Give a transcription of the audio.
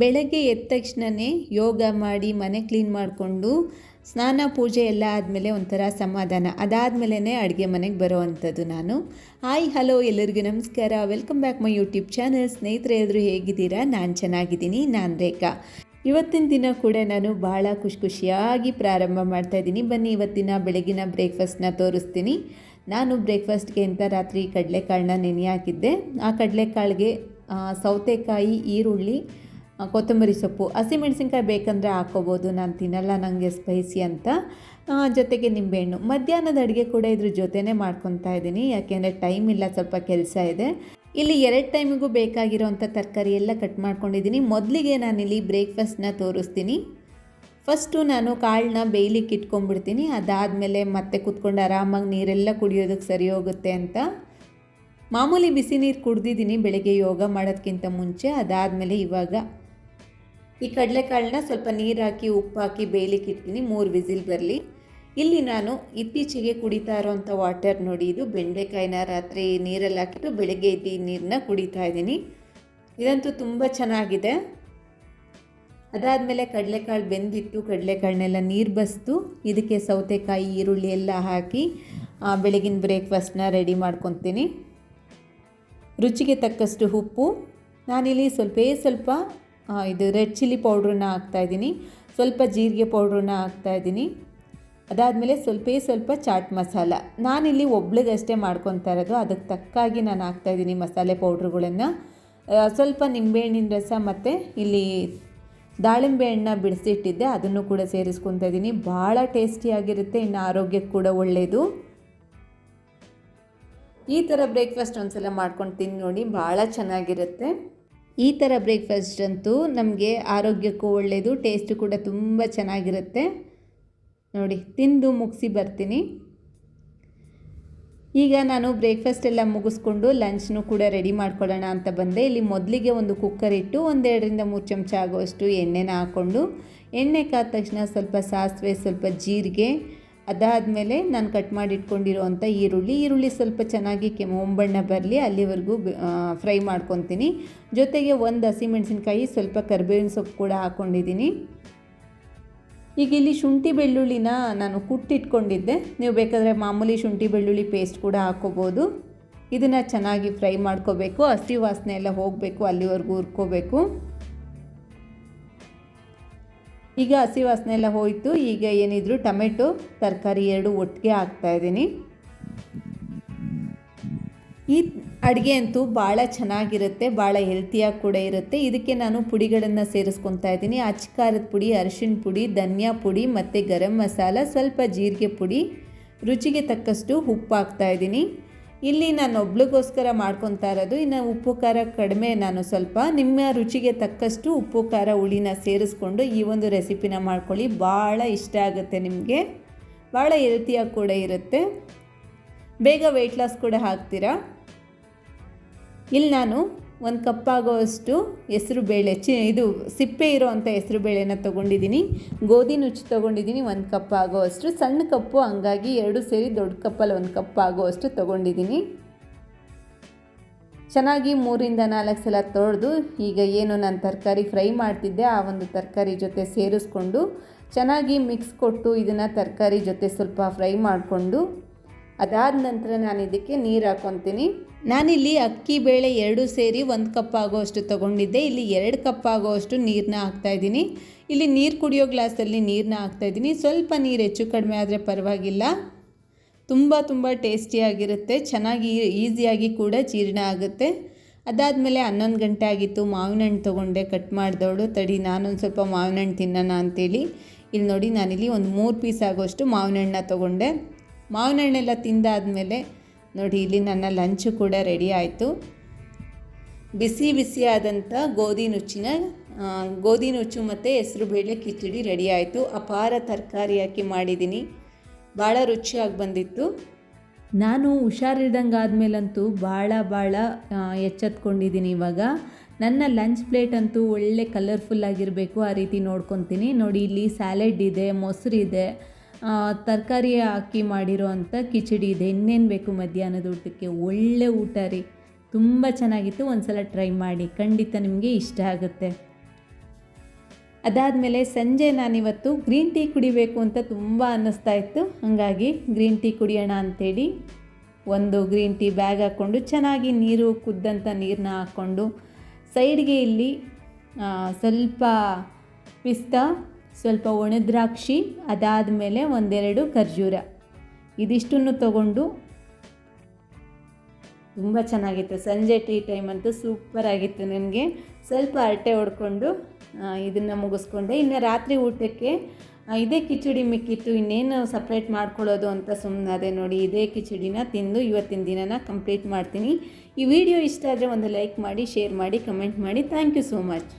ಬೆಳಗ್ಗೆ ಎದ್ದ ತಕ್ಷಣವೇ ಯೋಗ ಮಾಡಿ ಮನೆ ಕ್ಲೀನ್ ಮಾಡಿಕೊಂಡು ಸ್ನಾನ, ಪೂಜೆ ಎಲ್ಲ ಆದಮೇಲೆ ಒಂಥರ ಸಮಾಧಾನ. ಅದಾದಮೇಲೆ ಅಡುಗೆ ಮನೆಗೆ ಬರೋ ಅಂಥದ್ದು ನಾನು. ಹಾಯ್ ಹಲೋ ಎಲ್ಲರಿಗೂ ನಮಸ್ಕಾರ. Welcome back my YouTube channel ಸ್ನೇಹಿತರೆ, ಎಲ್ಲರೂ ಹೇಗಿದ್ದೀರಾ? ನಾನು ಚೆನ್ನಾಗಿದ್ದೀನಿ. ನಾನು ರೇಖಾ. ಇವತ್ತಿನ ದಿನ ಕೂಡ ನಾನು ಭಾಳ ಖುಷಿ ಖುಷಿಯಾಗಿ ಪ್ರಾರಂಭ ಮಾಡ್ತಾ ಇದ್ದೀನಿ. ಬನ್ನಿ, ಇವತ್ತಿನ ಬೆಳಗಿನ ಬ್ರೇಕ್ಫಾಸ್ಟ್ನ ತೋರಿಸ್ತೀನಿ. ನಾನು ಬ್ರೇಕ್ಫಾಸ್ಟ್ಗೆ ಅಂತ ರಾತ್ರಿ ಕಡಲೆಕಾಳನ್ನ ನೆನೆ ಹಾಕಿದ್ದೆ. ಆ ಕಡಲೆಕಾಳಿಗೆ ಸೌತೆಕಾಯಿ, ಈರುಳ್ಳಿ ಕೊತ್ತಂಬರಿ ಸೊಪ್ಪು ಹಸಿಮೆಣಸಿನ್ಕಾಯಿ ಬೇಕಂದರೆ ಹಾಕ್ಕೋಬೋದು. ನಾನು ತಿನ್ನಲ್ಲ ನನಗೆ ಸ್ಪೈಸಿ ಅಂತ. ಜೊತೆಗೆ ನಿಂಬೆಹಣ್ಣು. ಮಧ್ಯಾಹ್ನದ ಅಡುಗೆ ಕೂಡ ಇದ್ರ ಜೊತೆನೇ ಮಾಡ್ಕೊತಾ ಇದ್ದೀನಿ. ಯಾಕೆಂದರೆ ಟೈಮ್ ಇಲ್ಲ, ಸ್ವಲ್ಪ ಕೆಲಸ ಇದೆ. ಇಲ್ಲಿ ಎರಡು ಟೈಮಿಗೂ ಬೇಕಾಗಿರೋವಂಥ ತರಕಾರಿ ಎಲ್ಲ ಕಟ್ ಮಾಡ್ಕೊಂಡಿದ್ದೀನಿ. ಮೊದಲಿಗೆ ನಾನಿಲ್ಲಿ ಬ್ರೇಕ್ಫಾಸ್ಟ್ನ ತೋರಿಸ್ತೀನಿ. ಫಸ್ಟು ನಾನು ಕಾಳನ್ನ ಬೇಯ್ಲಿಕ್ಕೆ ಇಟ್ಕೊಂಡ್ಬಿಡ್ತೀನಿ. ಅದಾದಮೇಲೆ ಮತ್ತೆ ಕುತ್ಕೊಂಡು ಆರಾಮಾಗಿ ನೀರೆಲ್ಲ ಕುಡಿಯೋದಕ್ಕೆ ಸರಿ ಹೋಗುತ್ತೆ ಅಂತ. ಮಾಮೂಲಿ ಬಿಸಿ ನೀರು ಕುಡ್ದಿದ್ದೀನಿ, ಬೆಳಗ್ಗೆ ಯೋಗ ಮಾಡೋದಕ್ಕಿಂತ ಮುಂಚೆ. ಅದಾದಮೇಲೆ ಇವಾಗ ಈ ಕಡಲೆಕಾಳನ್ನ ಸ್ವಲ್ಪ ನೀರು ಹಾಕಿ ಉಪ್ಪು ಹಾಕಿ ಬೇಯಲಿಕ್ಕೆ ಇಡ್ತೀನಿ. ಮೂರು ವಿಸಿಲ್ ಬರಲಿ. ಇಲ್ಲಿ ನಾನು ಇತ್ತೀಚೆಗೆ ಕುಡಿತಾ ಇರೋವಂಥ ವಾಟರ್ ನೋಡಿ, ಇದು ಬೆಂಡೆಕಾಯಿನ ರಾತ್ರಿ ನೀರಲ್ಲಿ ಹಾಕಿಟ್ಟು ಬೆಳಗ್ಗೆ ಇದ್ದು ಈ ನೀರನ್ನ ಕುಡಿತಾ ಇದ್ದೀನಿ. ಇದಂತೂ ತುಂಬ ಚೆನ್ನಾಗಿದೆ. ಅದಾದಮೇಲೆ ಕಡಲೆಕಾಳು ಬೆಂದಿಟ್ಟು ಕಡಲೆಕಾಳನ್ನೆಲ್ಲ ನೀರು ಬಸ್ತು. ಇದಕ್ಕೆ ಸೌತೆಕಾಯಿ, ಈರುಳ್ಳಿ ಎಲ್ಲ ಹಾಕಿ ಬೆಳಗಿನ ಬ್ರೇಕ್ಫಾಸ್ಟ್ನ ರೆಡಿ ಮಾಡ್ಕೊತೀನಿ. ರುಚಿಗೆ ತಕ್ಕಷ್ಟು ಉಪ್ಪು. ನಾನಿಲ್ಲಿ ಸ್ವಲ್ಪೇ ಸ್ವಲ್ಪ ಇದು ರೆಡ್ ಚಿಲ್ಲಿ ಪೌಡ್ರನ್ನ ಹಾಕ್ತಾಯಿದ್ದೀನಿ ಸ್ವಲ್ಪ ಜೀರಿಗೆ ಪೌಡ್ರನ್ನ ಹಾಕ್ತಾಯಿದ್ದೀನಿ ಅದಾದಮೇಲೆ ಸ್ವಲ್ಪೇ, ಸ್ವಲ್ಪ ಚಾಟ್ ಮಸಾಲ. ನಾನಿಲ್ಲಿ ಒಬ್ಳಿಗಷ್ಟೇ ಮಾಡ್ಕೊತಾ ಇರೋದು. ಅದಕ್ಕೆ ತಕ್ಕಾಗಿ ನಾನು ಹಾಕ್ತಾಯಿದ್ದೀನಿ ಮಸಾಲೆ ಪೌಡ್ರುಗಳನ್ನು. ಸ್ವಲ್ಪ ನಿಂಬೆಹಣ್ಣಿನ ರಸ ಮತ್ತು ಇಲ್ಲಿ ದಾಳಿಂಬೆ ಹಣ್ಣ ಬಿಡಿಸಿಟ್ಟಿದ್ದೆ. ಅದನ್ನು ಕೂಡ ಸೇರಿಸ್ಕೊತಾ ಇದ್ದೀನಿ. ಭಾಳ ಟೇಸ್ಟಿಯಾಗಿರುತ್ತೆ ಇನ್ನು ಆರೋಗ್ಯಕ್ಕೆ ಕೂಡ ಒಳ್ಳೆಯದು ಈ ಥರ ಬ್ರೇಕ್ಫಾಸ್ಟ್ ಒಂದ್ಸಲ ಮಾಡ್ಕೊಂಡು ತಿಂದು ನೋಡಿ. ಭಾಳ ಚೆನ್ನಾಗಿರುತ್ತೆ. ಈ ಥರ ಬ್ರೇಕ್ಫಾಸ್ಟ್ ಅಂತೂ ನಮಗೆ ಆರೋಗ್ಯಕ್ಕೂ ಒಳ್ಳೆಯದು ಟೇಸ್ಟು ಕೂಡ ತುಂಬ ಚೆನ್ನಾಗಿರುತ್ತೆ. ನೋಡಿ, ತಿಂದು ಮುಗಿಸಿ ಬರ್ತೀನಿ. ಈಗ ನಾನು ಬ್ರೇಕ್ಫಾಸ್ಟ್ ಎಲ್ಲ ಮುಗಿಸ್ಕೊಂಡು ಲಂಚ್ನು ಕೂಡ ರೆಡಿ ಮಾಡ್ಕೊಳ್ಳೋಣ ಅಂತ ಬಂದೆ. ಇಲ್ಲಿ ಮೊದಲಿಗೆ ಒಂದು ಕುಕ್ಕರ್ ಇಟ್ಟು ಒಂದೆರಡರಿಂದ ಮೂರು ಚಮಚ ಆಗುವಷ್ಟು ಎಣ್ಣೆನ ಹಾಕ್ಕೊಂಡು, ಎಣ್ಣೆ ಕಾದ ತಕ್ಷಣ ಸ್ವಲ್ಪ ಸಾಸಿವೆ, ಸ್ವಲ್ಪ ಜೀರಿಗೆ ಅದಾದಮೇಲೆ ನಾನು ಕಟ್ ಮಾಡಿ ಇಟ್ಕೊಂಡಿರೋವಂಥ ಈರುಳ್ಳಿ. ಈರುಳ್ಳಿ ಸ್ವಲ್ಪ ಚೆನ್ನಾಗಿ ಕೆಂಬಣ್ಣ ಬರಲಿ, ಅಲ್ಲಿವರೆಗೂ ಫ್ರೈ ಮಾಡ್ಕೊತೀನಿ. ಜೊತೆಗೆ ಒಂದು ಹಸಿಮೆಣಸಿನ್ಕಾಯಿ, ಸ್ವಲ್ಪ ಕರಿಬೇವಿನ ಸೊಪ್ಪು ಕೂಡ ಹಾಕ್ಕೊಂಡಿದ್ದೀನಿ ಈಗ ಇಲ್ಲಿ ಶುಂಠಿ ಬೆಳ್ಳುಳ್ಳಿನ ನಾನು ಕುಟ್ಟಿಟ್ಕೊಂಡಿದ್ದೆ. ನೀವು ಬೇಕಾದರೆ ಮಾಮೂಲಿ ಶುಂಠಿ ಬೆಳ್ಳುಳ್ಳಿ ಪೇಸ್ಟ್ ಕೂಡ ಹಾಕ್ಕೋಬೋದು ಇದನ್ನು ಚೆನ್ನಾಗಿ ಫ್ರೈ ಮಾಡ್ಕೋಬೇಕು. ಹಸಿ ವಾಸನೆ ಎಲ್ಲ ಹೋಗಬೇಕು, ಅಲ್ಲಿವರೆಗೂ ಹುರ್ಕೋಬೇಕು. ಈಗ ಹಸಿ ವಾಸನೆ ಎಲ್ಲ ಹೋಯಿತು. ಈಗ ಏನಿದ್ರು ಟೊಮೆಟೊ, ತರಕಾರಿ ಎರಡು ಒಟ್ಟಿಗೆ ಹಾಕ್ತಾಯಿದ್ದೀನಿ ಈ ಅಡುಗೆ ಅಂತೂ ಭಾಳ ಚೆನ್ನಾಗಿರುತ್ತೆ, ಭಾಳ ಹೆಲ್ತಿಯಾಗಿ ಕೂಡ ಇರುತ್ತೆ. ಇದಕ್ಕೆ ನಾನು ಪುಡಿಗಳನ್ನು ಸೇರಿಸ್ಕೊತಾ ಇದ್ದೀನಿ. ಅಚ್ಚ ಖಾರದ ಪುಡಿ, ಅರಿಶಿಣ ಪುಡಿ, ಧನಿಯಾ ಪುಡಿ ಮತ್ತು ಗರಂ ಮಸಾಲ, ಸ್ವಲ್ಪ ಜೀರಿಗೆ ಪುಡಿ, ರುಚಿಗೆ ತಕ್ಕಷ್ಟು ಉಪ್ಪು ಹಾಕ್ತಾ ಇದ್ದೀನಿ. ಇಲ್ಲಿ ನಾನು ಒಬ್ಳಿಗೋಸ್ಕರ ಮಾಡ್ಕೊತಾ ಇರೋದು. ಇನ್ನು ಉಪ್ಪು, ಖಾರ ಕಡಿಮೆ ನಾನು ಸ್ವಲ್ಪ ನಿಮ್ಮ ರುಚಿಗೆ ತಕ್ಕಷ್ಟು ಉಪ್ಪು, ಖಾರ, ಹುಳಿನ ಸೇರಿಸ್ಕೊಂಡು ಈ ಒಂದು ರೆಸಿಪಿನ ಮಾಡ್ಕೊಳ್ಳಿ. ಭಾಳ ಇಷ್ಟ ಆಗುತ್ತೆ ನಿಮಗೆ. ಭಾಳ ಹೆಲ್ತಿಯಾಗಿ ಕೂಡ ಇರುತ್ತೆ. ಬೇಗ ವೆಯ್ಟ್ ಲಾಸ್ ಕೂಡ ಹಾಕ್ತೀರಾ? ಇಲ್ಲಿ ನಾನು ಒಂದು ಕಪ್ ಅಷ್ಟು ಹೆಸರು ಬೇಳೆ ಚಿ ಇದು ಸಿಪ್ಪೆ ಇರೋವಂಥ ಹೆಸರು ಬೇಳೆನ ತೊಗೊಂಡಿದ್ದೀನಿ ಗೋಧಿ ನುಚ್ಚು ತೊಗೊಂಡಿದ್ದೀನಿ ಒಂದು ಕಪ್ ಆಗೋವಷ್ಟು ಸಣ್ಣ ಕಪ್ಪು, ಹಂಗಾಗಿ ಎರಡು ಸೇರಿ ದೊಡ್ಡ ಕಪ್ಪಲ್ಲಿ ಒಂದು ಕಪ್ ಆಗೋವಷ್ಟು ತೊಗೊಂಡಿದ್ದೀನಿ ಚೆನ್ನಾಗಿ ಮೂರಿಂದ ನಾಲ್ಕು ಸಲ ತೊಳೆದು, ಈಗ ಏನು ನಾನು ತರಕಾರಿ ಫ್ರೈ ಮಾಡ್ತಿದ್ದೆ, ಆ ಒಂದು ತರಕಾರಿ ಜೊತೆ ಸೇರಿಸ್ಕೊಂಡು ಚೆನ್ನಾಗಿ ಮಿಕ್ಸ್ ಕೊಟ್ಟು ಇದನ್ನು ತರಕಾರಿ ಜೊತೆ ಸ್ವಲ್ಪ ಫ್ರೈ ಮಾಡಿಕೊಂಡು ಅದಾದ ನಂತರ ನಾನು ಇದಕ್ಕೆ ನೀರು ಹಾಕ್ಕೊತೀನಿ ನಾನಿಲ್ಲಿ ಅಕ್ಕಿ ಬೇಳೆ ಎರಡು ಸೇರಿ ಒಂದು ಕಪ್ ಆಗೋಷ್ಟು ತೊಗೊಂಡಿದ್ದೆ. ಇಲ್ಲಿ ಎರಡು ಕಪ್ ಆಗೋವಷ್ಟು ನೀರನ್ನ ಹಾಕ್ತಾಯಿದ್ದೀನಿ ಇಲ್ಲಿ ನೀರು ಕುಡಿಯೋ ಗ್ಲಾಸಲ್ಲಿ ನೀರನ್ನ ಹಾಕ್ತಾಯಿದ್ದೀನಿ ಸ್ವಲ್ಪ ನೀರು ಹೆಚ್ಚು ಕಡಿಮೆ ಆದರೆ ಪರವಾಗಿಲ್ಲ. ತುಂಬ ತುಂಬ ಟೇಸ್ಟಿಯಾಗಿರುತ್ತೆ ಚೆನ್ನಾಗಿ ಈಸಿಯಾಗಿ ಕೂಡ ಜೀರ್ಣ ಆಗುತ್ತೆ. ಅದಾದಮೇಲೆ ಹನ್ನೊಂದು ಗಂಟೆ ಆಗಿತ್ತು. ಮಾವಿನ ಹಣ್ಣು ತೊಗೊಂಡೆ. ಕಟ್ ಮಾಡಿದವಳು, ತಡಿ, ನಾನೊಂದು ಸ್ವಲ್ಪ ಮಾವಿನ ಹಣ್ಣು ತಿನ್ನೋಣ ಅಂತೇಳಿ. ಇಲ್ಲಿ ನೋಡಿ ನಾನಿಲ್ಲಿ ಒಂದು ಮೂರು ಪೀಸ್ ಆಗೋಷ್ಟು ಮಾವಿನ ಹಣ್ಣನ್ನ ತೊಗೊಂಡೆ. ಮಾವಿನ ಹಣ್ಣೆಲ್ಲ ತಿಂದಾದಮೇಲೆ ನೋಡಿ, ಇಲ್ಲಿ ನನ್ನ ಲಂಚು ಕೂಡ ರೆಡಿ ಆಯಿತು. ಬಿಸಿ ಬಿಸಿಯಾದಂಥ ಗೋಧಿ ನುಚ್ಚಿನ ಗೋಧಿ ನುಚ್ಚು ಮತ್ತು ಹೆಸರುಬೇಳೆ ಕಿಚಡಿ ರೆಡಿ ಆಯಿತು. ಅಪಾರ ತರಕಾರಿ ಹಾಕಿ ಮಾಡಿದ್ದೀನಿ. ಭಾಳ ರುಚಿಯಾಗಿ ಬಂದಿತ್ತು. ನಾನು ಹುಷಾರಿಲ್ದಂಗೆ ಆದಮೇಲಂತೂ ಭಾಳ ಭಾಳ ಎಚ್ಚೆತ್ಕೊಂಡಿದ್ದೀನಿ ಇವಾಗ. ನನ್ನ ಲಂಚ್ ಪ್ಲೇಟ್ ಅಂತೂ ಒಳ್ಳೆ ಕಲರ್ಫುಲ್ ಆಗಿರಬೇಕು, ಆ ರೀತಿ ನೋಡ್ಕೊತೀನಿ. ನೋಡಿ, ಇಲ್ಲಿ ಸ್ಯಾಲೆಡ್ ಇದೆ ಮೊಸರಿದೆ ತರಕಾರಿ ಹಾಕಿ ಮಾಡಿರೋ ಅಂಥ ಕಿಚಡಿ ಇದೆ. ಇನ್ನೇನು ಬೇಕು ಮಧ್ಯಾಹ್ನದ ಊಟಕ್ಕೆ? ಒಳ್ಳೆ ಊಟ ರೀ. ತುಂಬ ಚೆನ್ನಾಗಿತ್ತು. ಒಂದು ಸಲ ಟ್ರೈ ಮಾಡಿ. ಖಂಡಿತ ನಿಮಗೆ ಇಷ್ಟ ಆಗುತ್ತೆ. ಅದಾದಮೇಲೆ ಸಂಜೆ ನಾನಿವತ್ತು ಗ್ರೀನ್ ಟೀ ಕುಡಿಬೇಕು ಅಂತ ತುಂಬ ಅನ್ನಿಸ್ತಾ ಇತ್ತು. ಹಾಗಾಗಿ ಗ್ರೀನ್ ಟೀ ಕುಡಿಯೋಣ ಅಂಥೇಳಿ ಒಂದು ಗ್ರೀನ್ ಟೀ ಬ್ಯಾಗ್ ಹಾಕ್ಕೊಂಡು ಚೆನ್ನಾಗಿ ನೀರು ಕುದ್ದಂಥ ನೀರನ್ನ ಹಾಕ್ಕೊಂಡು ಸೈಡ್ಗೆ ಇಲ್ಲಿ ಸ್ವಲ್ಪ ಪಿಸ್ತಾ ಸ್ವಲ್ಪ ಒಣದ್ರಾಕ್ಷಿ ಅದಾದಮೇಲೆ ಒಂದೆರಡು ಖರ್ಜೂರ. ಇದಿಷ್ಟನ್ನು ತಗೊಂಡು ತುಂಬ ಚೆನ್ನಾಗಿತ್ತು. ಸಂಜೆ ಟೀ ಟೈಮ್ ಅಂತೂ ಸೂಪರ್ ಆಗಿತ್ತು ನನಗೆ. ಸ್ವಲ್ಪ ಅರಟೆ ಹೊಡ್ಕೊಂಡು ಇದನ್ನು ಮುಗಿಸ್ಕೊಂಡೆ. ಇನ್ನು ರಾತ್ರಿ ಊಟಕ್ಕೆ ಇದೇ ಕಿಚಡಿ ಮಿಕ್ಕಿತ್ತು. ಇನ್ನೇನು ಸಪ್ರೇಟ್ ಮಾಡ್ಕೊಳ್ಳೋದು ಅಂತ ಸುಮ್ಮನೆ ನೋಡಿ, ಇದೇ ಕಿಚಡಿನ ತಿಂದು ಇವತ್ತಿನ ದಿನನ ಕಂಪ್ಲೀಟ್ ಮಾಡ್ತೀನಿ. ಈ ವಿಡಿಯೋ ಇಷ್ಟ ಆದರೆ ಒಂದು ಲೈಕ್ ಮಾಡಿ ಶೇರ್ ಮಾಡಿ ಕಮೆಂಟ್ ಮಾಡಿ. Thank you so much